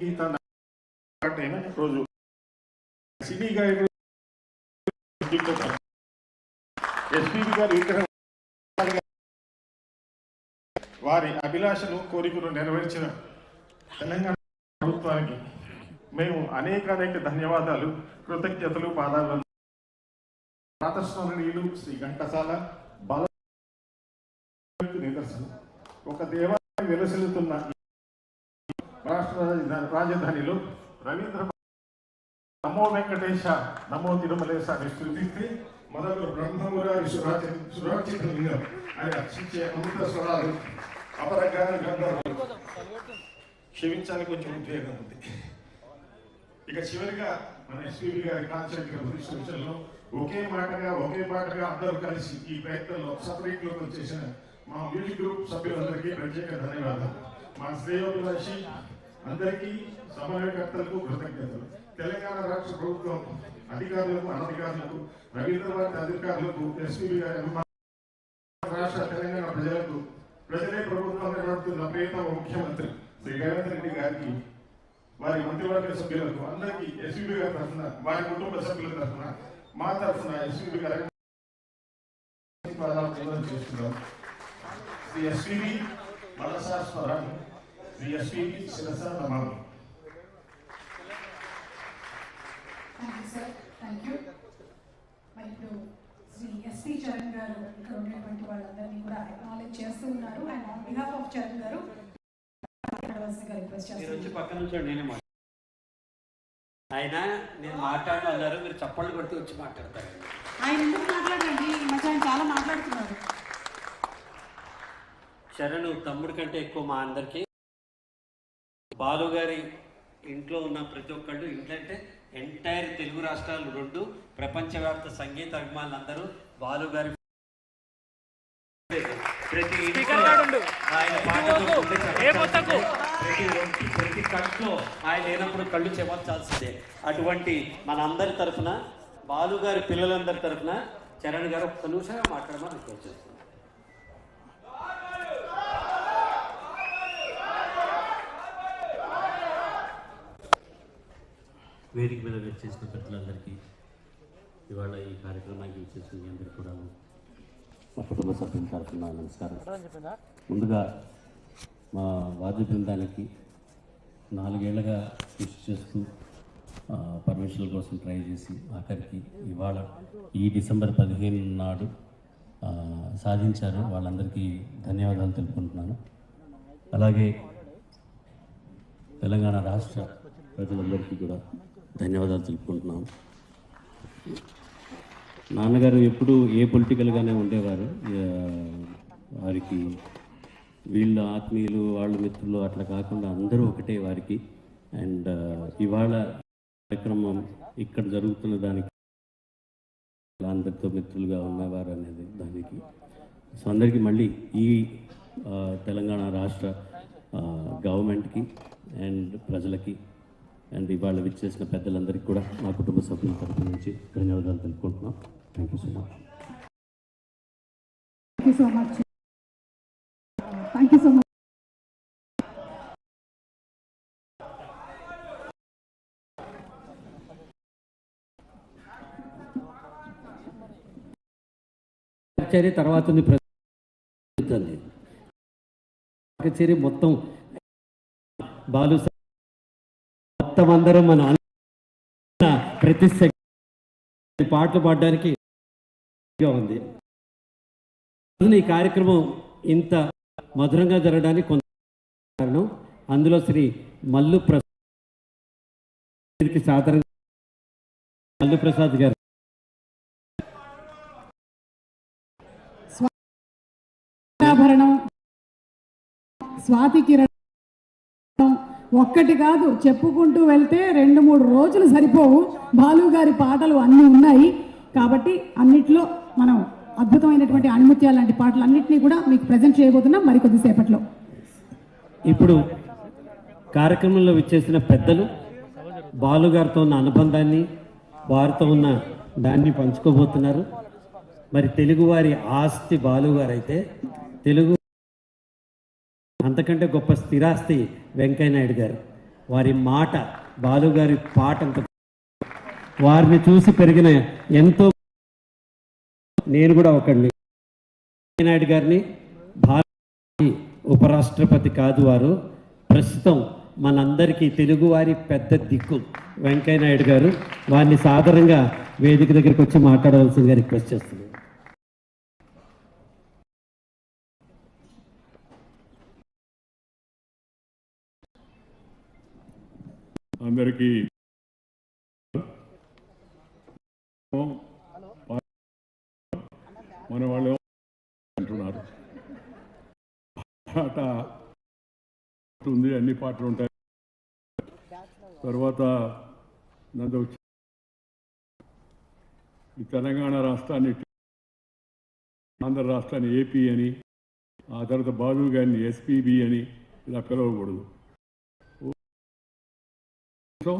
తన రోజు సినీ గాయకుడు ఎస్పీబీ గారు విగ్రహం వారి అభిలాషను కోరికను నెరవేర్చిన తెలంగాణ ప్రభుత్వానికి మేము అనేక అనేక ధన్యవాదాలు కృతజ్ఞతలు పాదాలు ప్రాతస్మరణీయులు శ్రీ ఘంటసాల బాల నిదర్శనం ఒక దేవాలయం వెలసిల్లుతున్న రాష్ట్ర రాజధానిలో రవీంద్ర నమో వెంకటేశ నమో తిరుమలేశ అని స్థుతిస్తే మొదలు బ్రహ్మమురారి సురాచి సురాచిత లింగం. అని రక్షించే అమృత స్వరాలు అపరగాన గంధర్వులు. క్షమించాలి కొంచెం ఉద్వేగం ఉంది. ఇక చివరిగా మన ఎస్పీబీ గారి కాన్సెప్ట్ సూచనలో ఒకే మాటగా ఒకే మాటగా అందరూ కలిసి ఈ ప్రయత్నంలో సపరేట్లో చేసిన మా మ్యూజిక్ గ్రూప్ సభ్యులందరికీ ప్రత్యేక ధన్యవాదాలు. మా శ్రేయోభిలాషి అందరికీ సమన్వయకర్తలకు కృతజ్ఞతలు. తెలంగాణ రాష్ట్ర ప్రభుత్వం అధికారులకు అనధికారులకు రవీంద్ర అధికారులకు ఎస్పీ రాష్ట్ర తెలంగాణ ప్రజలకు ప్రజలే ప్రభుత్వం నడుపుతున్న ప్రియతమ ముఖ్యమంత్రి శ్రీ రేవంత్ రెడ్డి గారికి వారి మంత్రివర్గ సభ్యులకు అందరికీ ఎస్పీబీ గారి తరఫున వారి కుటుంబ సభ్యుల తరఫున మా తరఫున ఎస్పీబీ గారి చేస్తున్నాం శ్రీ ఎస్పీబీ మనసా ఎస్పీబీ శిరస నమామి thank you sir thank you మరి ఇప్పుడు శ్రీ ఎస్పీ చరణ్ గారు ఇక్కడ ఉన్నటువంటి వాళ్ళందరినీ కూడా అక్నాలెడ్జ్ చేస్తూ ఉన్నారు. And on behalf of Charan గారు ఆయన నేను మాట్లాడను అన్నారు మీరు చప్పళ్ళు కొడుతూ వచ్చి మాట్లాడతారు. ఆయన ఎందుకు మాట్లాడండి ఈ మధ్య ఆయన చాలా మాట్లాడుతున్నారు. శరణు తమ్ముడి కంటే ఎక్కువ మా అందరికీ బాలు గారి ఇంట్లో ఉన్న ప్రతి ఒక్కళ్ళు ఇంట్లో అంటే ఎంటైర్ తెలుగు రాష్ట్రాలు రెండు ప్రపంచవ్యాప్త సంగీత అభిమానులు అందరూ బాలు గారి ప్రతి ఆయన పాటలు ప్రతి కంట్లో ఆయన లేనప్పుడు కళ్ళు చెమర్చాల్సిందే. అటువంటి మనందరి తరఫున బాలు గారి పిల్లలందరి తరఫున చరణ్ గారు ఒక్క నిమిషంగా మాట్లాడమని రిక్వెస్ట్ చేస్తున్నాను. వేదిక మీద వచ్చేసిన పెద్దలందరికీ ఇవాళ ఈ కార్యక్రమానికి వచ్చేసిన మీ అందరికీ కూడా మా కుటుంబ సభ్యుల తరఫున నమస్కారం. ముందుగా మా వాద్య బృందానికి నాలుగేళ్ళుగా కృషి చేస్తూ పర్మిషన్ల కోసం ట్రై చేసి ఆఖరికి ఇవాళ ఈ డిసెంబర్ పదిహేను నాడు సాధించారు. వాళ్ళందరికీ ధన్యవాదాలు తెలుపుకుంటున్నాను. అలాగే తెలంగాణ రాష్ట్ర ప్రజలందరికీ కూడా ధన్యవాదాలు తెలుపుకుంటున్నాం. నాన్నగారు ఎప్పుడు ఏ పొలిటికల్గానే ఉండేవారు. వారికి వీళ్ళ ఆత్మీయులు వాళ్ళ మిత్రులు అట్లా కాకుండా అందరూ ఒకటే వారికి. అండ్ ఇవాళ కార్యక్రమం ఇక్కడ జరుగుతున్న దానికి అందరితో మిత్రులుగా ఉన్నవారు అనేది దానికి. సో అందరికీ మళ్ళీ ఈ తెలంగాణ రాష్ట్ర గవర్నమెంట్కి అండ్ ప్రజలకి అండ్ ఇవాళ విచ్చేసిన పెద్దలందరికీ కూడా మా కుటుంబ సభ్యుల తరపు నుంచి ధన్యవాదాలు తెలుపుకుంటున్నాం. Thank you so much thank you so much thank you so much కచేరీ తర్వాత కచేరీ మొత్తం బాలు మొత్తం అందరం మన అన్న ప్రతి పాటలు పాడడానికి ఉంది. ఈ కార్యక్రమం ఇంత మధురంగా జరగడానికి కొంత కారణం అందులో శ్రీ మల్లు ప్రసాద్ సాధారణ మల్లు ప్రసాద్ గారు ఆభరణం స్వాతి కిరణ్ ఒక్కటి కాదు చెప్పుకుంటూ వెళ్తే రెండు మూడు రోజులు సరిపోవు. బాలు గారి పాటలు అన్నీ ఉన్నాయి. కాబట్టి అన్నిట్లో మనం అద్భుతమైనటువంటి అణిముత్యాలు లాంటి పాటలు అన్నింటినీ కూడా మీకు ప్రజెంట్ చేయబోతున్నాం మరికొద్దిసేపట్లో ఇప్పుడు కార్యక్రమంలో విచ్చేసిన పెద్దలు బాలుగారితో ఉన్న అనుబంధాన్ని వారితో ఉన్న దాన్ని పంచుకోబోతున్నారు. మరి తెలుగువారి ఆస్తి బాలుగారు అయితే తెలుగు అంతకంటే గొప్ప స్థిరాస్తి వెంకయ్య నాయుడు గారు. వారి మాట బాలుగారి పాట అంత వారిని చూసి పెరిగిన ఎంతో నేను కూడా ఒకడిని. నాయుడు గారిని భారత ఉపరాష్ట్రపతి కాదు వారు. ప్రస్తుతం మనందరికీ తెలుగువారి పెద్ద దిక్కు వెంకయ్య నాయుడు గారు. వారిని సాధారణంగా వేదిక దగ్గరికి వచ్చి మాట్లాడవలసిందిగా రిక్వెస్ట్ చేస్తున్నాను. అందరికీ మన వాళ్ళు అంటున్నారు. పాట ఉంది అన్ని పాటలు ఉంటాయి. తర్వాత నందు ఈ తెలంగాణ రాష్ట్రాన్ని ఆంధ్ర రాష్ట్రాన్ని ఏపీ అని ఆ తర్వాత బాలు గారిని ఎస్పీబీ అని ఇలా పిలవకూడదు. సో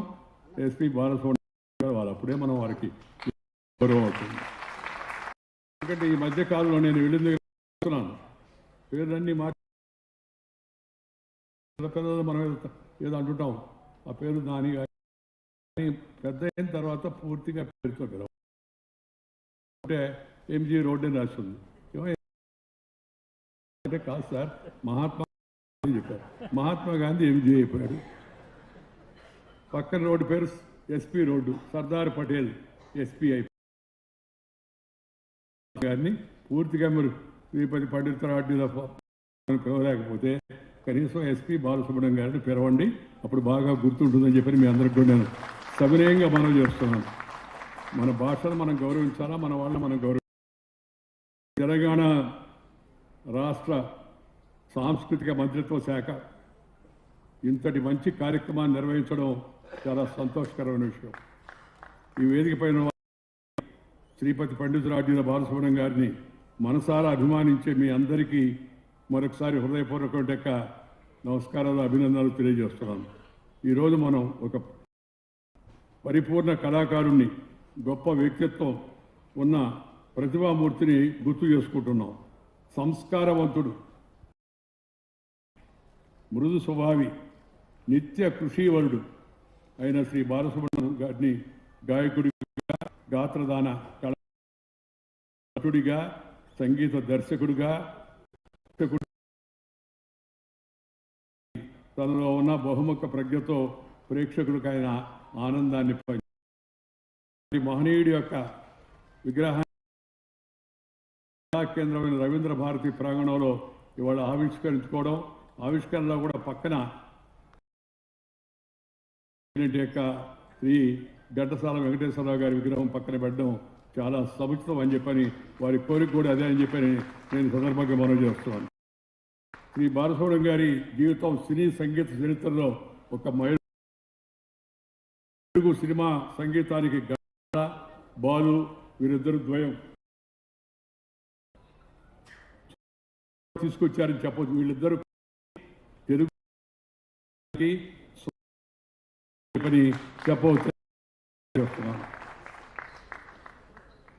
ఎస్పీ బాలసుబ్రహ్మణ్యం వాళ్ళు అప్పుడే మనం వారికి గౌరవం అవుతుంది. ఎందుకంటే ఈ మధ్య కాలంలో నేను వెళ్ళిన దగ్గర చూస్తున్నాను పేర్లన్నీ మాట పెద్దలు మనం ఏదో అంటుంటాం. ఆ పేరు దాని పెద్ద అయిన తర్వాత పూర్తిగా పేరుతో పిలవ అంటే ఎంజీ రోడ్ అని రాస్తుంది అంటే కాదు సార్ మహాత్మా గాంధీ చెప్పారు. మహాత్మా గాంధీ ఎంజీ అయిపోయాడు. పక్కన రోడ్డు పేరు SP road Sardar Patel SP గారిని పూర్తిగా మీరు శ్రీపతి పండితురాడిలో పిలవలేకపోతే కనీసం ఎస్పీ బాలసుబ్రహ్మణ్యం గారిని పిలవండి. అప్పుడు బాగా గుర్తుంటుందని చెప్పి మీ అందరికి కూడా నేను సవినయంగా మనం చేస్తున్నాను. మన భాషను మనం గౌరవించాలా? మన వాళ్ళని మనం గౌరవ తెలంగాణ రాష్ట్ర సాంస్కృతిక మంత్రిత్వ శాఖ ఇంతటి మంచి కార్యక్రమాన్ని నిర్వహించడం చాలా సంతోషకరమైన విషయం. ఈ వేదిక పైన శ్రీపతి పండితురాడ్యుల బాలసుబ్రహ్మణ్యం గారిని మనసారా అభిమానించే మీ అందరికీ మరొకసారి హృదయపూర్వకం యొక్క నమస్కారాలు అభినందనలు తెలియజేస్తున్నాను. ఈరోజు మనం ఒక పరిపూర్ణ కళాకారుణ్ణి గొప్ప వ్యక్తిత్వం ఉన్న ప్రతిభామూర్తిని గుర్తు చేసుకుంటున్నాం. సంస్కారవంతుడు మృదు స్వభావి నిత్య కృషివరుడు అయిన శ్రీ బాలసుబ్రహ్మణ్యం గారిని గాయకుడిగా గాత్రదాన కళాటుడిగా సంగీత దర్శకుడిగా తనలో ఉన్న బహుముఖ ప్రజ్ఞతో ప్రేక్షకుడికి ఆయన ఆనందాన్ని పంచి మహనీయుడి యొక్క విగ్రహాన్ని కళా కేంద్రమైన రవీంద్ర భారతి ప్రాంగణంలో ఇవాళ ఆవిష్కరించుకోవడం ఆవిష్కరణలో కూడా పక్కన యొక్క శ్రీ ఘంటసాల వెంకటేశ్వరరావు గారి విగ్రహం పక్కన పెట్టడం చాలా సముచితం అని చెప్పని వారి కోరిక కూడా అదే అని చెప్పని నేను సందర్భంగా మనం చేస్తున్నాను. శ్రీ బాలసుబ్రహ్మణ్యం గారి జీవితం సినీ సంగీత చరిత్రలో ఒక మహిళ తెలుగు సినిమా సంగీతానికి గంట బాలు వీరిద్దరు ద్వయం. తీసుకొచ్చారని చెప్పచ్చు. వీళ్ళిద్దరూ తెలుగు పని చెప్పవచ్చు చేస్తున్నాను